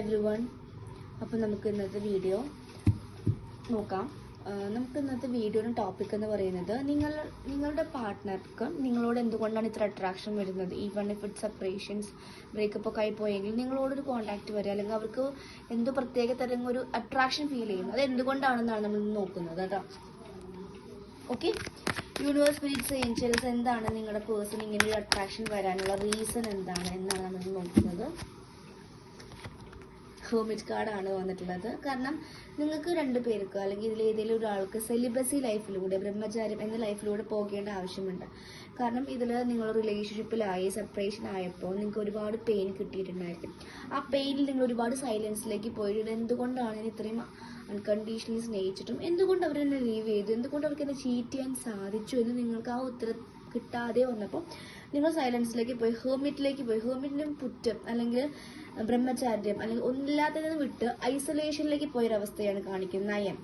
Every one അപ്പോൾ നമുക്ക് ഇന്നത്തെ വീഡിയോ നോക്കാം. നമുക്ക് ഇന്നത്തെ വീഡിയോയുടെ ടോപ്പിക് എന്ന് പറയുന്നത് നിങ്ങൾ നിങ്ങളുടെ പാർട്ട്ണർക്ക് നിങ്ങളോട് എന്തുകൊണ്ടാണ് ഇത്ര അട്രാക്ഷൻ വരുന്നത്? Even if it separations breakup ഒക്കെ ആയി പോയെങ്കിൽ നിങ്ങളോടൊരു കോൺടാക്ട് വരിക അല്ലെങ്കിൽ അവർക്ക് എന്തോ പ്രത്യേക തരം ഒരു അട്രാക്ഷൻ ഫീൽ ചെയ്യും അത് എന്തുകൊണ്ടാണെന്നാണ് നമ്മൾ നോക്കുന്നത് കേട്ടോ. ഓക്കെ യൂണിവേഴ്സ് സ്പിരിറ്റ്സ് ഏഞ്ചൽസ് എന്താണ് നിങ്ങളുടെ പേഴ്സൺ ഇങ്ങനെ ഒരു അട്രാക്ഷൻ വരാനുള്ള റീസൺ എന്താണ്? എന്നാണ് നമ്മൾ നോക്കുന്നത്. ഹോമിറ്റ് കാർഡാണ് വന്നിട്ടുള്ളത്. കാരണം നിങ്ങൾക്ക് രണ്ട് പേർക്കോ അല്ലെങ്കിൽ ഇതിൽ ഏതെങ്കിലും ഒരാൾക്ക് സെലിബസി ലൈഫിലൂടെ ബ്രഹ്മചാര്യം എന്ന ലൈഫിലൂടെ പോകേണ്ട ആവശ്യമുണ്ട്. കാരണം ഇതിൽ നിങ്ങൾ റിലേഷൻഷിപ്പിലായി സെപ്പറേഷൻ ആയപ്പോൾ നിങ്ങൾക്ക് ഒരുപാട് പെയിൻ കിട്ടിയിട്ടുണ്ടായിരിക്കും. ആ പെയിനിൽ നിങ്ങൾ ഒരുപാട് സൈലൻസിലേക്ക് പോയിട്ട് എന്തുകൊണ്ടാണ് ഇത്രയും അൺകണ്ടീഷണലി സ്നേഹിച്ചിട്ടും എന്തുകൊണ്ട് എന്നെ ലീവ് ചെയ്തു? എന്തുകൊണ്ട് അവർക്ക് എന്നെ ചീറ്റ് ചെയ്യാൻ സാധിച്ചു എന്ന് നിങ്ങൾക്ക് ആ ഉത്തരം കിട്ടാതെ വന്നപ്പോൾ നിങ്ങൾ സൈലൻസിലേക്ക് പോയി ഹേമിറ്റിലേക്ക് പോയി. ഹേമിറ്റിനും പുറ്റം അല്ലെങ്കിൽ ബ്രഹ്മചാര്യം അല്ലെങ്കിൽ ഒന്നില്ലാത്തതെന്ന് വിട്ട് ഐസൊലേഷനിലേക്ക് പോയൊരവസ്ഥയാണ് കാണിക്കുന്നത്. നയൻ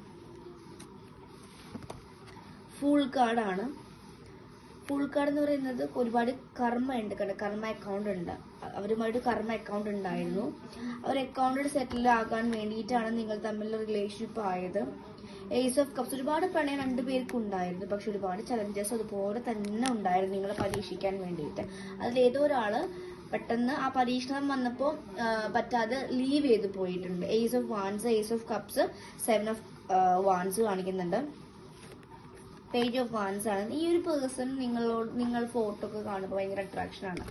ഫുൾ കാർഡാണ് കാർഡ് എന്ന് പറയുന്നത് ഒരുപാട് കർമ്മ ഉണ്ട് കേട്ടോ. കർമ്മ അക്കൗണ്ട് ഉണ്ട്. അവരുമായിട്ട് കർമ്മ അക്കൗണ്ട് ഉണ്ടായിരുന്നു. അവർ അക്കൗണ്ട് സെറ്റിൽ ആകാൻ വേണ്ടിയിട്ടാണ് നിങ്ങൾ തമ്മിലുള്ള റിലേഷൻഷിപ്പ് ആയത്. ഏസ് ഓഫ് കപ്സ് ഒരുപാട് പ്രണയം രണ്ടുപേർക്കും ഉണ്ടായിരുന്നു. പക്ഷെ ഒരുപാട് ചലഞ്ചസ് അതുപോലെ തന്നെ ഉണ്ടായിരുന്നു നിങ്ങളെ പരീക്ഷിക്കാൻ വേണ്ടിയിട്ട്. അതിൽ ഏതോ ഒരാൾ പെട്ടെന്ന് ആ പരീക്ഷണം വന്നപ്പോൾ പറ്റാതെ ലീവ് ചെയ്ത് പോയിട്ടുണ്ട്. Ace of wands ace of cups seven of wands കാണിക്കുന്നുണ്ട്. പേജ് ഓഫ് വാൻസ് ആണ്. ഈ ഒരു പേഴ്സൺ നിങ്ങളോട് നിങ്ങൾ ഫോട്ടോ ഒക്കെ കാണുമ്പോൾ ഭയങ്കര അട്രാക്ഷൻ ആണ്.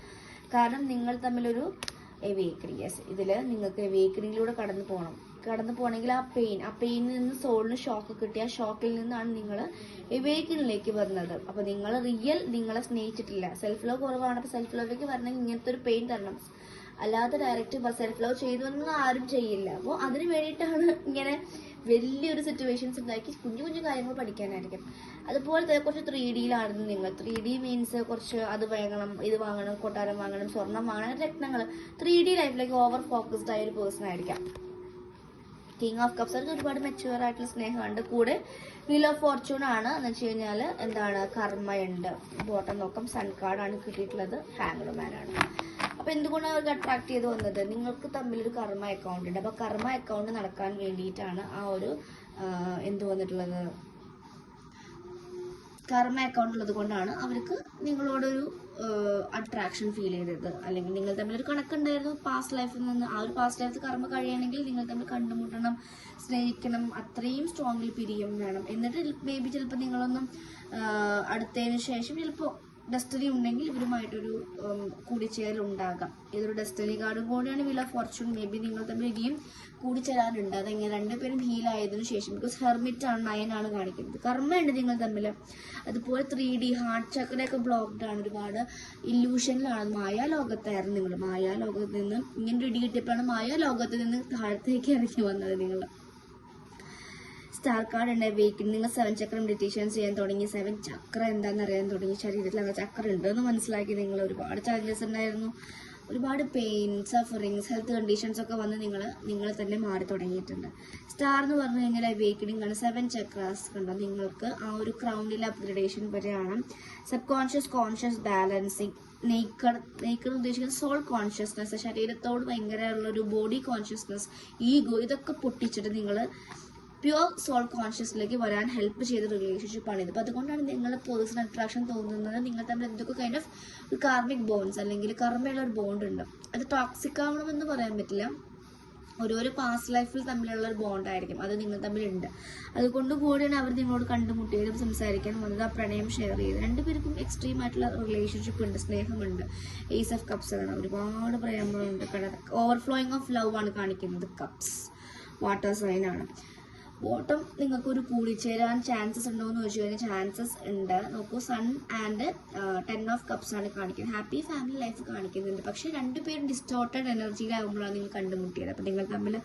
കാരണം നിങ്ങൾ തമ്മിലൊരു എവേക്കണിങ് യെസ് ഇതിൽ നിങ്ങൾക്ക് എവേക്കണിങ്ങിലൂടെ കടന്നു പോകണം കടന്നു പോകണമെങ്കിൽ ആ പെയിൻ ആ പെയിനിൽ നിന്ന് സോളിന് ഷോക്ക് കിട്ടിയ ആ ഷോക്കിൽ നിന്നാണ് നിങ്ങൾ എവേക്കണിലേക്ക് വരുന്നത്. അപ്പൊ നിങ്ങൾ റിയൽ നിങ്ങളെ സ്നേഹിച്ചിട്ടില്ല. സെൽഫ് ലവ് കുറവാണ്. അപ്പൊ സെൽഫ് ലവിലേക്ക് വരണമെങ്കിൽ ഇങ്ങനത്തെ ഒരു പെയിൻ തരണം. അല്ലാതെ ഡയറക്റ്റ് സെൽഫ് ലവ് ചെയ്തു എന്ന് ആരും ചെയ്യില്ല. അപ്പോൾ അതിന് വേണ്ടിയിട്ടാണ് ഇങ്ങനെ വലിയൊരു സിറ്റുവേഷൻസ് ഉണ്ടാക്കി കുഞ്ഞു കുഞ്ഞു കാര്യങ്ങൾ പഠിക്കാനായിരിക്കും. അതുപോലെ തന്നെ കുറച്ച് ത്രീ ഡിയിലായിരുന്നു നിങ്ങൾ. ത്രീ ഡി മീൻസ് കുറച്ച് അത് വാങ്ങണം ഇത് വാങ്ങണം കൊട്ടാരം വാങ്ങണം സ്വർണം വാങ്ങണം രത്നങ്ങൾ. ത്രീ ഡി ലൈഫിലേക്ക് ഓവർ ഫോക്കസ്ഡ് ആയ ഒരു പേഴ്സൺ ആയിരിക്കാം. കിങ് ഓഫ് കപ്സ് അവർക്ക് ഒരുപാട് മെച്യൂർ ആയിട്ടുള്ള സ്നേഹമുണ്ട്. കൂടെ വീൽ ഓഫ് ഫോർച്യൂൺ ആണ്. എന്ന് വെച്ച് കഴിഞ്ഞാൽ എന്താണ്? കർമ്മയുണ്ട്. ബോട്ടം നോക്കം. സൺ കാർഡാണ് കിട്ടിയിട്ടുള്ളത്. ഹാങ്ഡ് മാൻ ആണ്. അപ്പൊ എന്തുകൊണ്ടാണ് അവർക്ക് അട്രാക്ട് ചെയ്ത് വന്നത്? നിങ്ങൾക്ക് തമ്മിൽ ഒരു കർമ്മ അക്കൗണ്ട് ഉണ്ട്. അപ്പൊ കർമ്മ അക്കൗണ്ട് നടക്കാൻ വേണ്ടിയിട്ടാണ് ആ ഒരു എന്ത് വന്നിട്ടുള്ളത്? കർമ്മ അക്കൗണ്ട് ഉള്ളത് കൊണ്ടാണ് അവർക്ക് നിങ്ങളോടൊരു അട്രാക്ഷൻ ഫീൽ ചെയ്തത്. അല്ലെങ്കിൽ നിങ്ങൾ തമ്മിൽ ഒരു കണക്കുണ്ടായിരുന്നു പാസ്റ്റ് ലൈഫിൽ നിന്ന് ആ ഒരു പാസ്റ്റ് ലൈഫ് കർമ്മ കഴിയണമെങ്കിൽ നിങ്ങൾ തമ്മിൽ കണ്ടുമുട്ടണം സ്നേഹിക്കണം അത്രയും സ്ട്രോങ്ലി പിരിയും വേണം. എന്നിട്ട് മേ ബി ചിലപ്പോൾ നിങ്ങളൊന്നും അടുത്തതിന് ശേഷം ചിലപ്പോൾ ഡെസ്റ്റിനി ഉണ്ടെങ്കിൽ ഇവരുമായിട്ടൊരു കൂടിച്ചേരൽ ഉണ്ടാകാം ഇതൊരു ഡെസ്റ്റിനി കാർഡും കൂടിയാണ് വില ഫോർച്യൂൺ മേ ബി നിങ്ങൾ തമ്മിൽ ഇനിയും കൂടിച്ചേരാനുണ്ട് അതെങ്ങനെ? രണ്ടുപേരും ഹീൽ ആയതിനു ശേഷം. ബിക്കോസ് ഹെർമിറ്റ് ആണ് നയനാണ് കാണിക്കുന്നത്. കർമ്മയുണ്ട് നിങ്ങൾ തമ്മിൽ അതുപോലെ ത്രീ ഡി ഹാർട്ട് ചക്രയൊക്കെ ബ്ലോക്ക്ഡ് ആണ് ഒരുപാട്. ഇല്യൂഷനിലാണ് മായാ ലോകത്തായിരുന്നു നിങ്ങൾ മായാ ലോകത്ത് നിന്ന് ഇങ്ങനെ ഒരു ഇടി മായാ ലോകത്ത് നിന്ന് താഴത്തേക്ക് ഇറങ്ങി വന്നത് നിങ്ങൾ. സ്റ്റാർ കാർഡ് ഉണ്ട് വേക്കിന് നിങ്ങൾ സെവൻ ചക്ര മെഡിറ്റേഷൻ ചെയ്യാൻ തുടങ്ങി. സെവൻ ചക്ര എന്താണെന്ന് അറിയാൻ തുടങ്ങി. ശരീരത്തിൽ അങ്ങനെ ചക്ര ഉണ്ടെന്ന് മനസ്സിലാക്കി നിങ്ങൾ ഒരുപാട് ചാലഞ്ചസ് ഉണ്ടായിരുന്നു. ഒരുപാട് പെയിൻ സഫറിങ്സ് ഹെൽത്ത് കണ്ടീഷൻസ് ഒക്കെ വന്ന് നിങ്ങൾ നിങ്ങൾ തന്നെ മാറി തുടങ്ങിയിട്ടുണ്ട്. സ്റ്റാർ എന്ന് പറഞ്ഞു കഴിഞ്ഞാൽ അവേക്കണിംഗ് ആണ് സെവൻ ചക്രാസ് കണ്ടോ? നിങ്ങൾക്ക് ആ ഒരു ക്രൗണ്ടിൽ അപ്ഗ്രഡേഷൻ വരെയാണ്. സബ് കോൺഷ്യസ് കോൺഷ്യസ് ബാലൻസിങ് നെയ്ക്കർ നെയ്ക്കർ ഉദ്ദേശിക്കുന്നത് സോൾ കോൺഷ്യസ്നെസ് ശരീരത്തോട് ഭയങ്കരമുള്ള ഒരു ബോഡി കോൺഷ്യസ്നെസ് ഈഗോ ഇതൊക്കെ പൊട്ടിച്ചിട്ട് നിങ്ങൾ പ്യുവർ സോൾ കോൺഷ്യസിലേക്ക് വരാൻ ഹെൽപ്പ് ചെയ്ത റിലേഷൻഷിപ്പ് ആണ് ഇത് അപ്പോൾ അതുകൊണ്ടാണ് നിങ്ങൾ പേഴ്സണൽ അട്രാക്ഷൻ തോന്നുന്നത്. നിങ്ങൾ തമ്മിൽ എന്തൊക്കെ കൈൻഡ് ഓഫ് ഒരു കാർമിക് ബോൺസ് അല്ലെങ്കിൽ കർമ്മയുള്ള ഒരു ബോണ്ട് ഉണ്ട്? അത് ടോക്സിക് ആവണമെന്ന് പറയാൻ പറ്റില്ല. ഓരോരോ പാസ്റ്റ് ലൈഫിൽ തമ്മിലുള്ള ഒരു ബോണ്ടായിരിക്കും അത് നിങ്ങൾ തമ്മിലുണ്ട്. അതുകൊണ്ട് കൂടിയാണ് അവർ നിങ്ങളോട് കണ്ടുമുട്ടിയതും സംസാരിക്കാൻ വന്നത് ആ പ്രണയം ഷെയർ ചെയ്ത് രണ്ടുപേർക്കും എക്സ്ട്രീം ആയിട്ടുള്ള റിലേഷൻഷിപ്പ് ഉണ്ട് സ്നേഹമുണ്ട്. ഏസ് ഓഫ് കപ്സ് ആണ്. ഒരുപാട് പ്രേമങ്ങളുണ്ട്. ഓവർഫ്ലോയിങ് ഓഫ് ലവ് ആണ് കാണിക്കുന്നത്. കപ്സ് വാട്ടർ സൈൻ ആണ്. ബോട്ടം നിങ്ങൾക്ക് ഒരു കൂടിച്ചേരാൻ ചാൻസസ് ഉണ്ടോ എന്ന് ചോദിച്ചു കഴിഞ്ഞാൽ ചാൻസസ് ഉണ്ട്. നോക്കൂ sun and ten of cups ആണ് കാണിക്കുന്നത്. ഹാപ്പി ഫാമിലി ലൈഫ് കാണിക്കുന്നുണ്ട്. പക്ഷെ രണ്ടുപേരും ഡിസ്റ്റോർട്ടഡ് എനർജിയിലാകുമ്പോഴാണ് നിങ്ങൾ കണ്ടുമുട്ടിയത്. അപ്പം നിങ്ങൾ തമ്മിൽ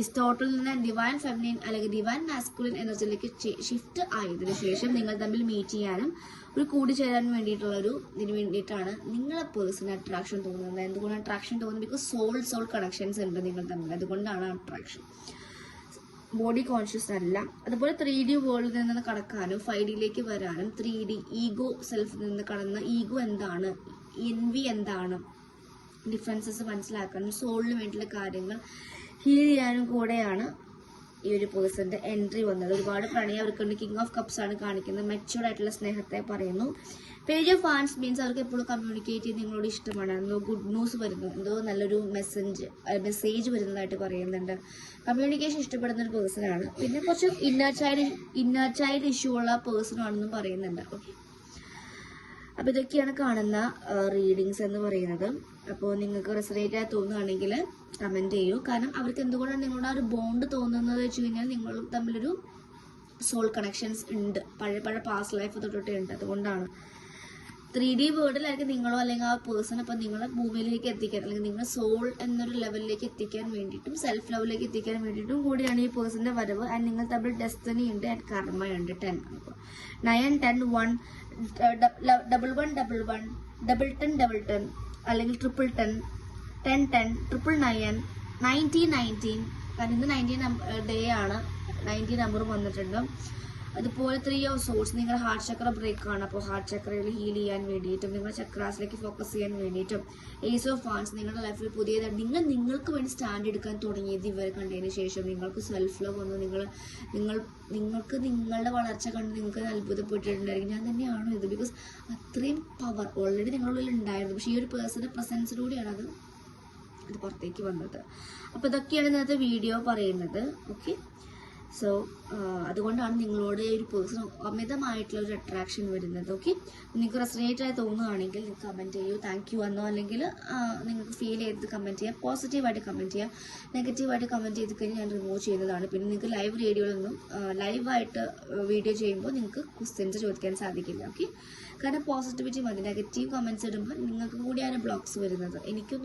ഡിസ്റ്റോർട്ടിൽ നിന്ന് ഡിവൈൻ ഫെമിനിൻ അല്ലെങ്കിൽ ഡിവൈൻ മാസ്കുലിൻ എനർജിയിലേക്ക് ഷിഫ്റ്റ് ആയതിനു ശേഷം നിങ്ങൾ തമ്മിൽ മീറ്റ് ചെയ്യാനും ഒരു കൂടിച്ചേരാൻ വേണ്ടിയിട്ടുള്ള ഒരു ഇതിന് വേണ്ടിയിട്ടാണ് നിങ്ങളെ പേഴ്സണൽ അട്രാക്ഷൻ തോന്നുന്നത്. എന്തുകൊണ്ടാണ് അട്രാക്ഷൻ തോന്നുന്നത്? ബിക്കോസ് സോൾ സോൾ കണക്ഷൻസ് ഉണ്ട് നിങ്ങൾ തമ്മിൽ. അതുകൊണ്ടാണ് അട്രാക്ഷൻ ബോഡി കോൺഷ്യസ് അല്ല. അതുപോലെ ത്രീ ഡി വേൾഡിൽ നിന്ന് കടക്കാനും ഫൈവ് ഡിയിലേക്ക് വരാനും ത്രീ ഡി ഈഗോ സെൽഫിൽ നിന്ന് കടന്ന് ഈഗോ എന്താണ്? എൻവി എന്താണ്? ഡിഫറൻസസ് മനസ്സിലാക്കാനും സോളിന് വേണ്ടിയുള്ള കാര്യങ്ങൾ ഹീൽ ചെയ്യാനും കൂടെയാണ് ഈ ഒരു പേഴ്സന്റെ എൻട്രി വന്നത്. ഒരുപാട് പ്രണയം അവർക്കുണ്ട്. കിങ് ഓഫ് കപ്സ് ആണ് കാണിക്കുന്നത്. മെച്ചുവർഡ് ആയിട്ടുള്ള സ്നേഹത്തെ പറയുന്നു. പേജ് ഓഫ് ഫാൻസ് മീൻസ് അവർക്ക് എപ്പോഴും കമ്മ്യൂണിക്കേറ്റ് ചെയ്ത് നിങ്ങളോട് ഇഷ്ടമാണ്. എന്തോ ഗുഡ് ന്യൂസ് വരുന്നു. എന്തോ നല്ലൊരു മെസ്സേജ് മെസ്സേജ് വരുന്നതായിട്ട് പറയുന്നുണ്ട്. കമ്മ്യൂണിക്കേഷൻ ഇഷ്ടപ്പെടുന്ന ഒരു പേഴ്സൺ ആണ്. പിന്നെ കുറച്ച് inner child inner child issue ഉള്ള പേഴ്സൺ ആണെന്നും പറയുന്നുണ്ട്. ഓക്കെ അപ്പോൾ ഇതൊക്കെയാണ് കാണുന്ന റീഡിങ്സ് എന്ന് പറയുന്നത്. അപ്പോൾ നിങ്ങൾക്ക് റെസറേറ്റ് ആയി തോന്നുകയാണെങ്കിൽ കമന്റ് ചെയ്യൂ. കാരണം അവർക്ക് എന്തുകൊണ്ടാണ് നിങ്ങളുടെ ആ ഒരു ബോണ്ട് തോന്നുന്നത് വെച്ച് കഴിഞ്ഞാൽ നിങ്ങൾ തമ്മിലൊരു സോൾ കണക്ഷൻസ് ഉണ്ട്. പഴയ പഴയ പാസ്റ്റ് ലൈഫ് തൊട്ടിട്ടേ ഉണ്ട്. അതുകൊണ്ടാണ്. ത്രീ ഡി വേൾഡിലായിരിക്കും നിങ്ങളോ അല്ലെങ്കിൽ ആ പേഴ്സൺ അപ്പം നിങ്ങളെ ഭൂമിയിലേക്ക് എത്തിക്കാൻ അല്ലെങ്കിൽ നിങ്ങളുടെ സോൾ എന്നൊരു ലെവലിലേക്ക് എത്തിക്കാൻ വേണ്ടിയിട്ടും സെൽഫ് ലെവലിലേക്ക് എത്തിക്കാൻ വേണ്ടിയിട്ടും കൂടിയാണ് ഈ പേഴ്സന്റെ വരവ്. ആൻഡ് നിങ്ങൾ തമ്മിൽ ഡെസ്റ്റിനി ഉണ്ട് and കർമ്മയുണ്ട് ten nine ten one double one double one double ten double ten അല്ലെങ്കിൽ triple ten ten ten triple nine nineteen nineteen കാരണം ഇന്ന് നയന്റീൻ ഡേ ആണ്. നയന്റീൻ നമ്പർ വന്നിട്ടുണ്ട്. അതുപോലെ ത്രീ ഓഫ് സോഴ്സ് നിങ്ങളുടെ ഹാർട്ട് ചക്ര ബ്രേക്ക് ആണ്. അപ്പോൾ ഹാർട്ട് ചക്രയിൽ ഹീൽ ചെയ്യാൻ വേണ്ടിയിട്ടും നിങ്ങളുടെ ചക്രാസിലേക്ക് ഫോക്കസ് ചെയ്യാൻ വേണ്ടിയിട്ടും ഏസ് ഓഫ് ഫാൻസ് നിങ്ങളുടെ ലൈഫിൽ പുതിയത് നിങ്ങൾ നിങ്ങൾക്ക് വേണ്ടി സ്റ്റാൻഡ് എടുക്കാൻ തുടങ്ങിയത് ഇവരെ കണ്ടതിന് ശേഷം നിങ്ങൾക്ക് സെൽഫ് ലവ് വന്നു. നിങ്ങൾ നിങ്ങൾ നിങ്ങൾക്ക് നിങ്ങളുടെ വളർച്ച കണ്ട് നിങ്ങൾക്ക് അത്ഭുതപ്പെട്ടിട്ടുണ്ടായിരിക്കും. ഞാൻ തന്നെയാണോ ഇത്? ബിക്കോസ് അത്രയും പവർ ഓൾറെഡി നിങ്ങളുടെ ഉള്ളിൽ ഉണ്ടായിരുന്നു. പക്ഷേ ഈ ഒരു പേഴ്സണൽ പ്രസൻസിലൂടെയാണ് അത് ഇത് പുറത്തേക്ക് വന്നത്. അപ്പോൾ ഇതൊക്കെയാണ് ഇന്നത്തെ വീഡിയോ പറയുന്നത്. ഓക്കെ സോ അതുകൊണ്ടാണ് നിങ്ങളോട് ഒരു പേഴ്സൺ അമിതമായിട്ടുള്ള ഒരു അട്രാക്ഷൻ വരുന്നത്. ഓക്കെ നിങ്ങൾക്ക് റെസനേറ്റ് ആയി തോന്നുകയാണെങ്കിൽ നിങ്ങൾക്ക് കമന്റ് ചെയ്യൂ. താങ്ക് യു എന്നോ അല്ലെങ്കിൽ നിങ്ങൾക്ക് ഫീൽ ചെയ്ത് കമന്റ് ചെയ്യാം. പോസിറ്റീവായിട്ട് കമന്റ് ചെയ്യാം. നെഗറ്റീവായിട്ട് കമന്റ് ചെയ്ത് കഴിഞ്ഞാൽ ഞാൻ റിമൂവ് ചെയ്യുന്നതാണ്. പിന്നെ നിങ്ങൾക്ക് ലൈവ് റേഡിയോയിലൊന്നും ലൈവായിട്ട് വീഡിയോ ചെയ്യുമ്പോൾ നിങ്ങൾക്ക് ക്വസ്റ്റ്യൻസ് ചോദിക്കാൻ സാധിക്കില്ല. ഓക്കെ കാരണം പോസിറ്റിവിറ്റി മതി. നെഗറ്റീവ് കമന്റ്സ് ഇടുമ്പോൾ നിങ്ങൾക്ക് കൂടിയാണ് ബ്ലോഗ്സ് വരുന്നത്. എനിക്കൊന്നും